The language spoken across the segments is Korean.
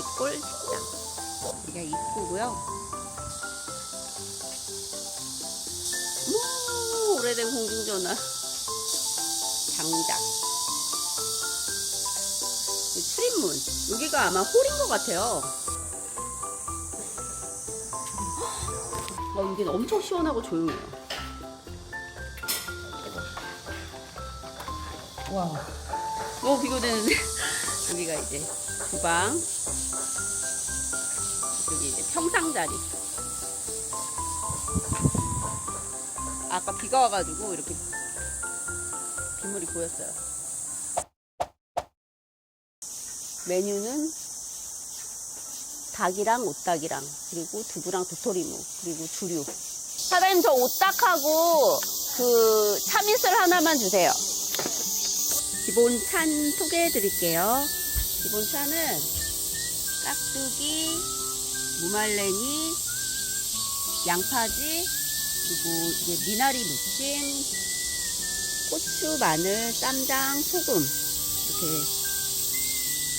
다리골 식당. 여기가 입구고요. 오, 오래된 공중전화. 장작. 이 출입문. 여기가 아마 홀인 것 같아요. 어, 여기 엄청 시원하고 조용해요. 와. 너무 비교되는데. 여기가 이제 주방. 여기 이제 평상 자리. 아까 비가 와가지고 이렇게 빗물이 보였어요. 메뉴는 닭이랑 오딱이랑 그리고 두부랑 도토리묵 그리고 주류. 사장님 저 오딱하고 그 참이슬 하나만 주세요. 기본 찬 소개해 드릴게요. 기본 차는 깍두기, 무말랭이, 양파지, 그리고 이제 미나리 무침, 고추, 마늘, 쌈장, 소금 이렇게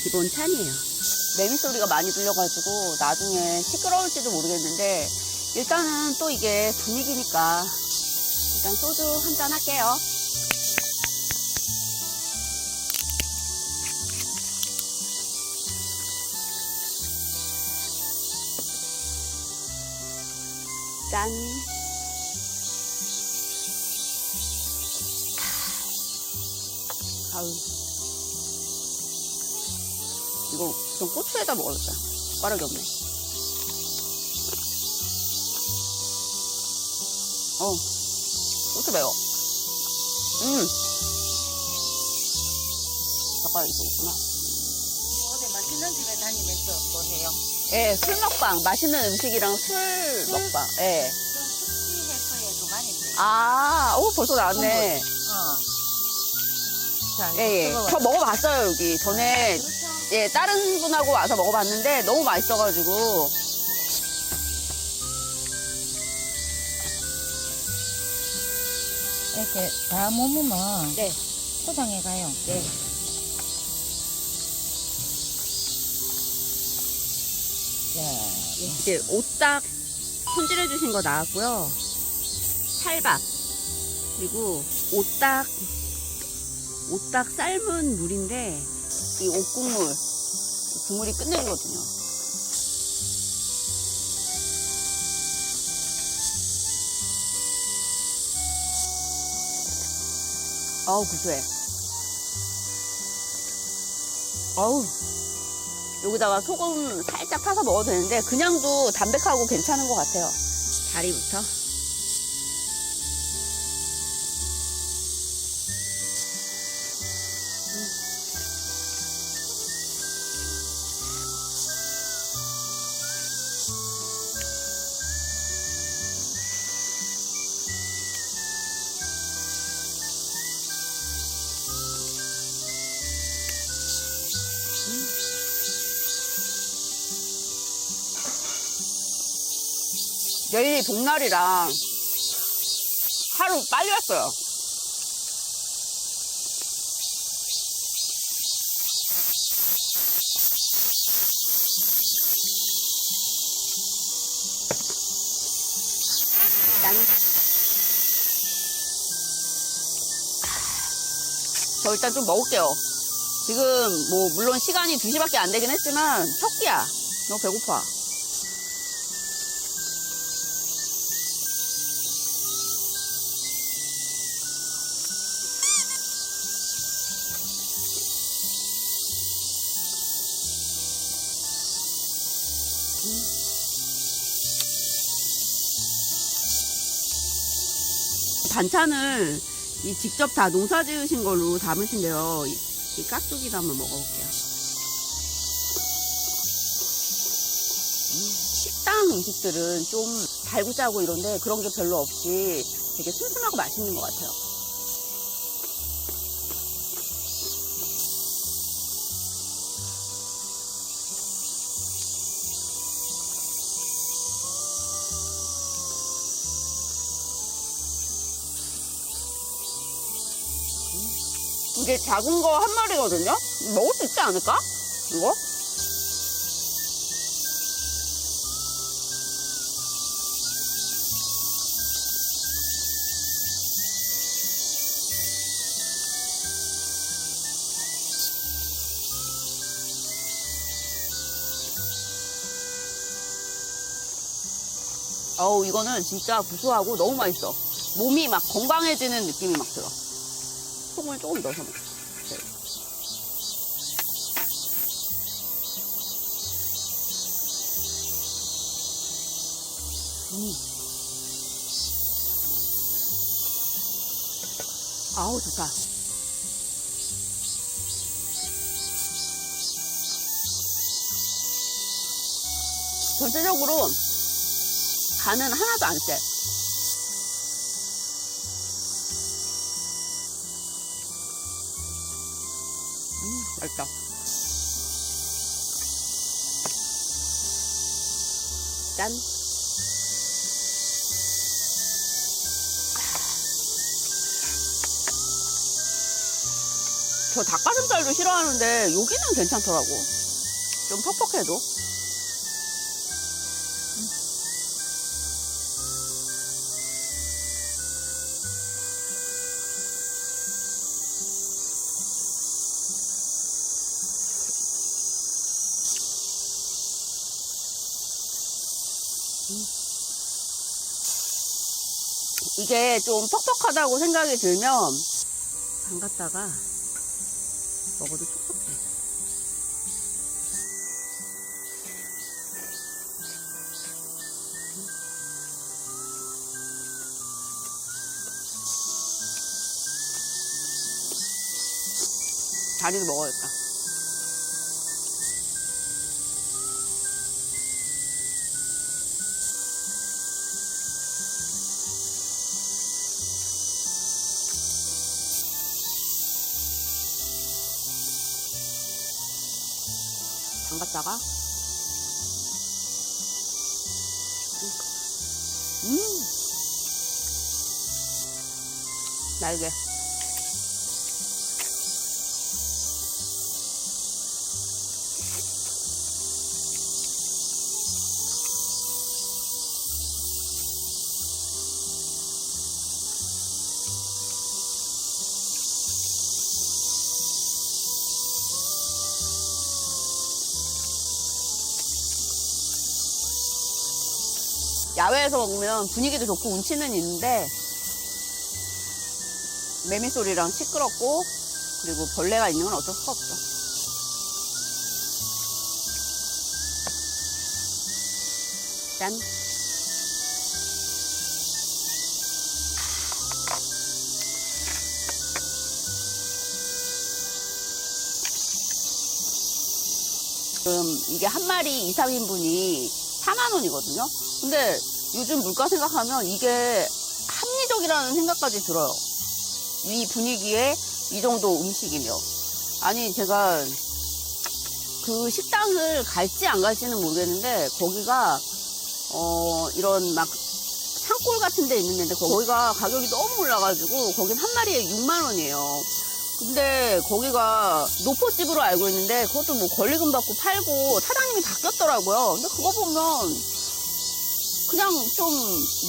기본 찬이에요. 매미 소리가 많이 들려가지고 나중에 시끄러울지도 모르겠는데 일단은 또 이게 분위기니까 일단 소주 한 잔 할게요. 짠. 아우. 이거 좀 고추에다 먹어야겠다. 빠르게 없네. 어, 고추 매워. 음. 젓가락이 좋구나. 어제 맛있는 집에 다니면서 뭐 해요? 예, 술 먹방. 맛있는 음식이랑 술 먹방. 예. 그럼 숙취 해소에도 많이 돼. 아, 오, 벌써 나왔네. 어. 자, 예, 예. 저 먹어봤어요, 여기. 전에, 그렇죠. 예, 다른 분하고 와서 먹어봤는데 너무 맛있어가지고. 이렇게 다 모으면 네. 포장해 가요. 네. 이제 오딱 손질해 주신 거 나왔고요. 찰밥. 그리고 오딱, 오딱 삶은 물인데, 이 옥국물. 이 국물이 끝내주거든요. 아우, 구수해. 아우. 여기다가 소금 살짝 타서 먹어도 되는데 그냥도 담백하고 괜찮은 것 같아요. 다리부터. 내일이 복날이랑 하루 빨리 왔어요. 짠. 저 일단 좀 먹을게요. 지금 뭐 물론 시간이 2시밖에 안 되긴 했지만 첫 끼야. 너무 배고파. 반찬을 이 직접 다 농사 지으신 걸로 담으신데요. 이, 이 깍두기도 한번 먹어볼게요. 음, 식당 음식들은 좀 달고 짜고 이런데 그런 게 별로 없이 되게 슴슴하고 맛있는 것 같아요. 이게 작은 거 한 마리거든요? 먹을 수 있지 않을까? 이거? 어우, 이거는 진짜 구수하고 너무 맛있어. 몸이 막 건강해지는 느낌이 막 들어. 소금을 조금 넣어서 먹자. 아우, 좋다. 전체적으로 간은 하나도 안 세. 음, 맛있다. 짠. 저 닭가슴살도 싫어하는데 여기는 괜찮더라고. 좀 퍽퍽해도. 이게 좀 퍽퍽하다고 생각이 들면 담갔다가 먹어도 촉촉해. 다리도 먹어야겠다. 담갔다가? 음. 날개 야외에서 먹으면 분위기도 좋고 운치는 있는데 매미 소리랑 시끄럽고 그리고 벌레가 있는 건 어쩔 수가 없어. 짠. 지금 이게 한 마리 2, 3인분이 4만 원이거든요. 근데 요즘 물가 생각하면 이게 합리적이라는 생각까지 들어요. 이 분위기에 이 정도 음식이며. 아니, 제가 그 식당을 갈지 안 갈지는 모르겠는데, 거기가, 어, 이런 막 산골 같은 데 있는 데인데, 거기가 가격이 너무 올라가지고, 거긴 한 마리에 6만원이에요. 근데 거기가 노포집으로 알고 있는데, 그것도 뭐 권리금 받고 팔고, 사장님이 바뀌었더라고요. 근데 그거 보면, 그냥 좀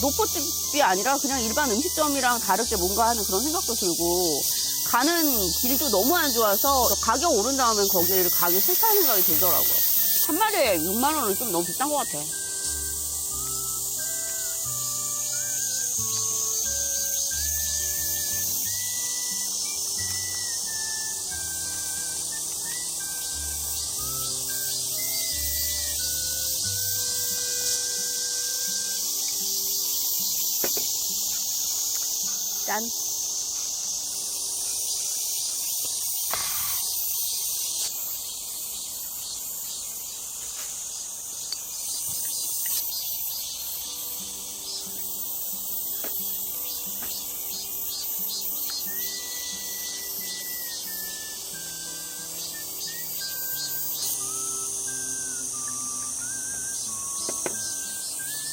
노포집이 아니라 그냥 일반 음식점이랑 다르게 뭔가 하는 그런 생각도 들고 가는 길도 너무 안 좋아서 가격 오른 다음엔 거기를 가기 싫다는 생각이 들더라고요. 한 마리에 6만 원은 좀 너무 비싼 것 같아. 짠.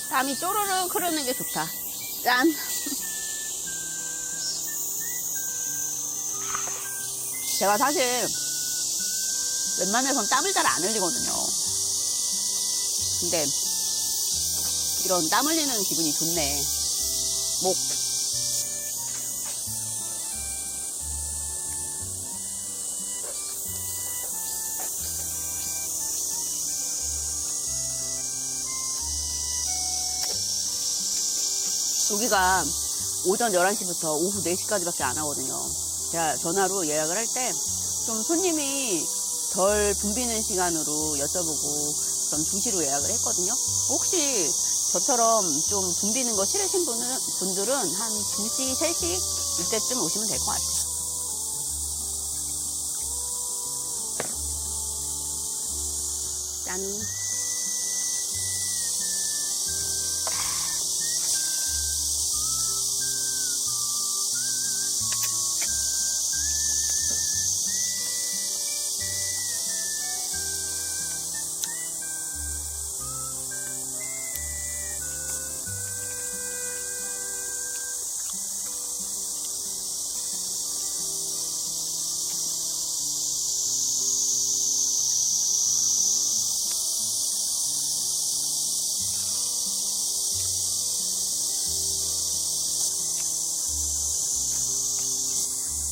담이 쪼르르 흐르는 게 좋다. 짠! 제가 사실 웬만해선 땀을 잘 안 흘리거든요. 근데 이런 땀 흘리는 기분이 좋네. 목. 여기가 오전 11시부터 오후 4시까지밖에 안 하거든요. 제가 전화로 예약을 할 때 좀 손님이 덜 붐비는 시간으로 여쭤보고 그럼 2시로 예약을 했거든요. 혹시 저처럼 좀 붐비는 거 싫으신 분은, 분들은 한 2시, 3시 이때쯤 오시면 될 것 같아요. 짠.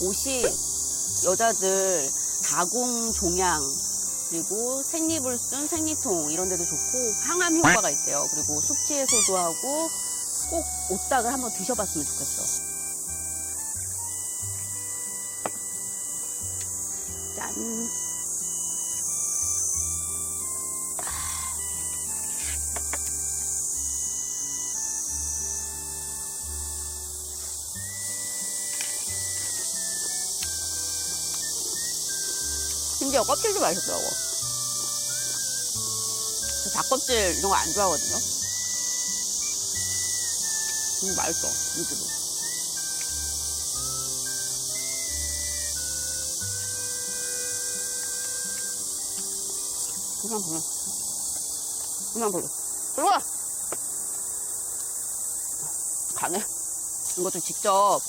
옷이 여자들 다공 종양 그리고 생리불순, 생리통 이런 데도 좋고 항암 효과가 있대요. 그리고 숙취 해소도 하고 꼭 옷닭을 한번 드셔봤으면 좋겠어. 짠. 심지어 껍질도 맛있더라고. 저 닭껍질 이런 거 안 좋아하거든요. 음, 맛있어, 이즈도. 그냥 보내. 그냥 보내. 들어와! 가네. 이것도 직접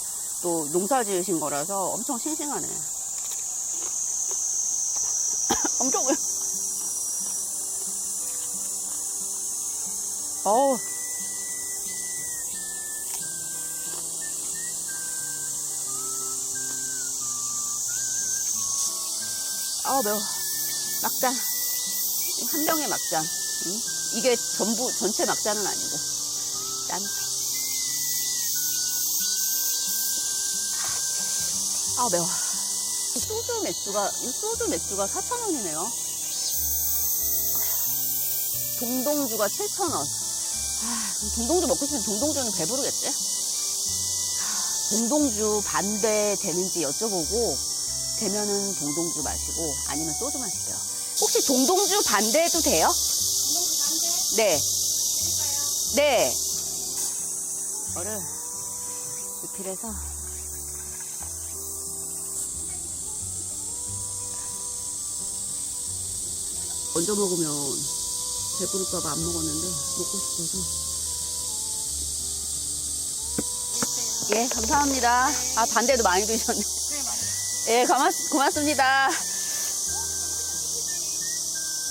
또 농사 지으신 거라서 엄청 싱싱하네. 엄청 왜? 어우. 아 매워. 막잔. 한 병의 막잔. 응? 이게 전부 전체 막잔은 아니고. 짠. 아 매워. 소주 맥주가, 이 소주 맥주가 4,000원이네요. 동동주가 7,000원. 아, 동동주 먹고 싶으면 동동주는 배부르겠지? 아, 동동주 반대 되는지 여쭤보고, 되면은 동동주 마시고, 아니면 소주 마실게요. 혹시 동동주 반대해도 돼요? 네. 네. 이거를 리필해서 얹어 먹으면 배부를까봐 안 먹었는데 먹고 싶어서. 예, 감사합니다. 아, 반대도 많이 드셨네. 예, 고맙, 고맙습니다.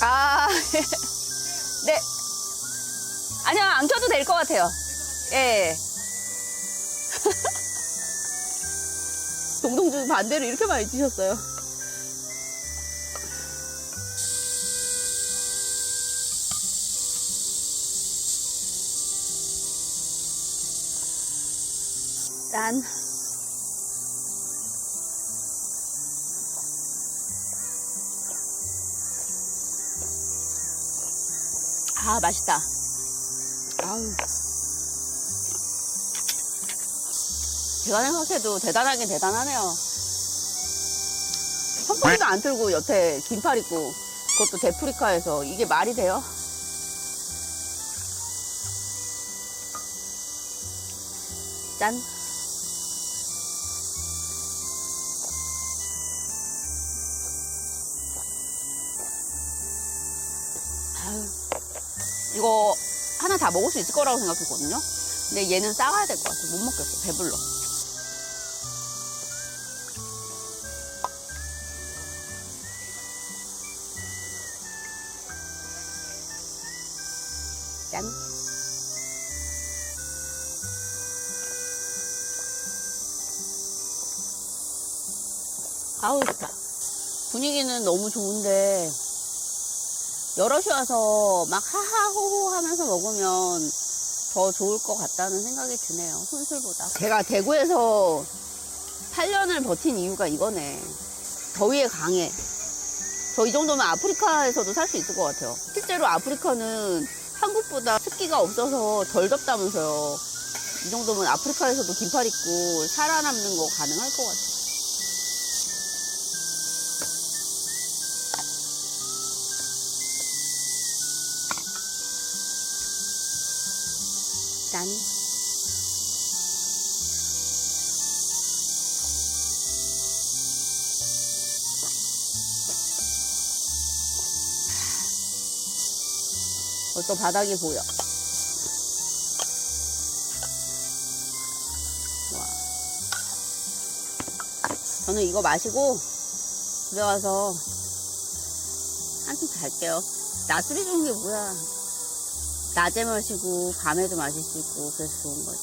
아, 네. 아니요, 안 켜도 될 것 같아요. 예. 동동주 반대로 이렇게 많이 드셨어요. 짠. 아, 맛있다. 아우. 제가 생각해도 대단하긴 대단하네요. 선풍기도 안 틀고 옆에 긴팔 입고 그것도 데프리카에서 이게 말이 돼요? 짠. 이거 하나 다 먹을 수 있을 거라고 생각했거든요. 근데 얘는 싸가야 될 것 같아. 못 먹겠어. 배불러. 짠. 아우, 좋다. 분위기는 너무 좋은데, 여럿이 와서 막 하하호호 하면서 먹으면 더 좋을 것 같다는 생각이 드네요. 혼술보다. 제가 대구에서 8년을 버틴 이유가 이거네. 더위에 강해. 저 이 정도면 아프리카에서도 살 수 있을 것 같아요. 실제로 아프리카는 한국보다 습기가 없어서 덜 덥다면서요. 이 정도면 아프리카에서도 긴팔 입고 살아남는 거 가능할 것 같아요. 짠. 벌써 바닥이 보여. 와. 저는 이거 마시고 가서 한숨 잘게요. 낮술이 좋은 게 뭐야. 낮에 마시고 밤에도 마실 수 있고 그래서 좋은 거지.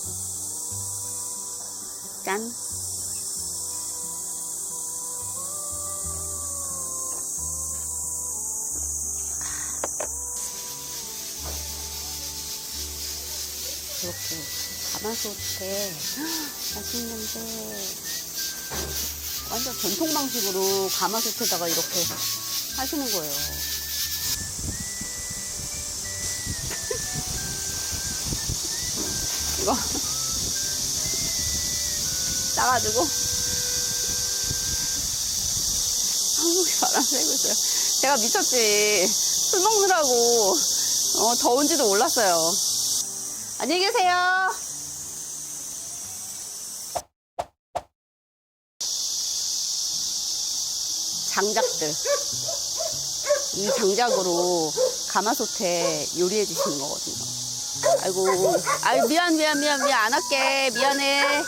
짠. 이렇게 가마솥에 맛있는 냄새. 완전 전통 방식으로 가마솥에다가 이렇게 하시는 거예요. 싸가지고 한국이 바람 쐬고 있어요. 제가 미쳤지. 술 먹느라고 어, 더운지도 몰랐어요. 안녕히 계세요. 장작들. 이 장작으로 가마솥에 요리해 주시는 거거든요. 아이고, 아이 미안 미안 미안 미안 안 할게 미안해.